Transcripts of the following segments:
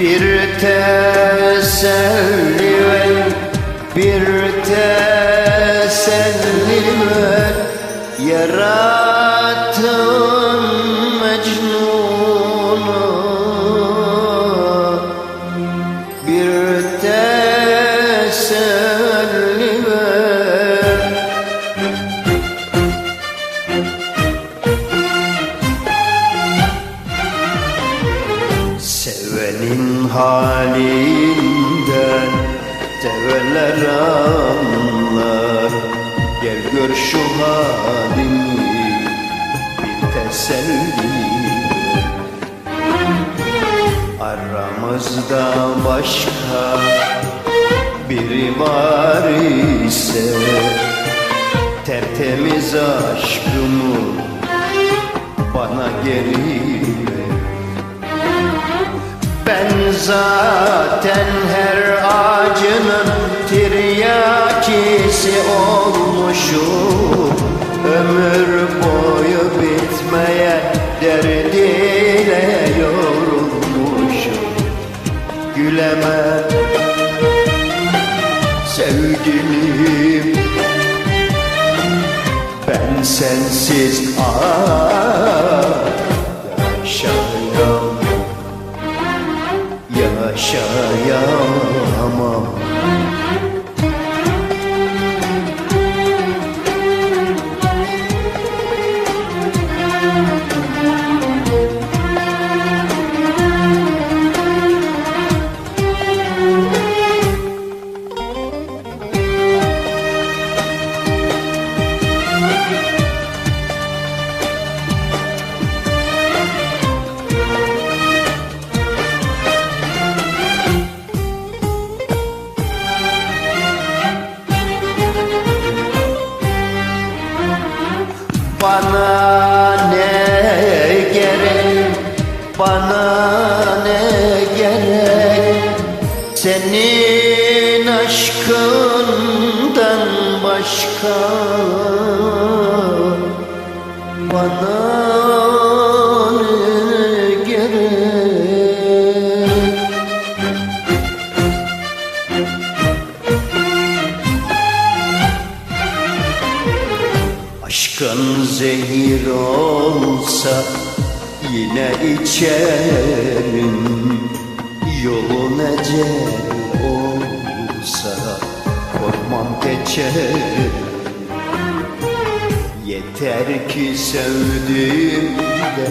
Bir teselli ver Bir teselli ver Yarattın halinden Seveler anlar. Gel gör şu halimi Bir teselli. Aramızda başka biri var ise Tertemiz aşkımı bana geri zaten her ağacının tiryakisi olmuşum Ömür boyu bitmeyen derdiyle yorulmuşum Gülemem sevgilim Ben sensiz ah yaşayamam yaşayamam Bana ne gerek, bana ne gerek? Senin aşkından başka Bana Aşkın zehir olsa yine içerim. Yolun ecel olsa korkmam geçerim. Yeter ki sevdiğimde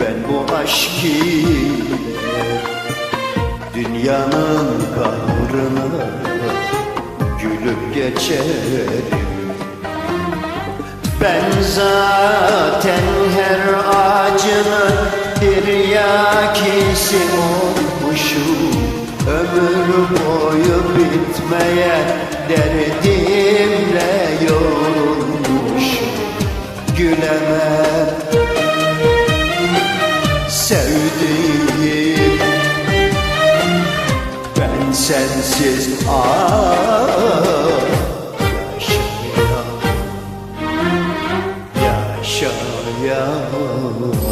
ben bu aşk ile Dünyanın kahrına gülüp geçerim ben zaten her ağacının bir yakisi olmuşum. Ömür boyu bitmeyen derdimle yorulmuşum. Gülemem sevdiğim Ben sensiz ah yaşayamam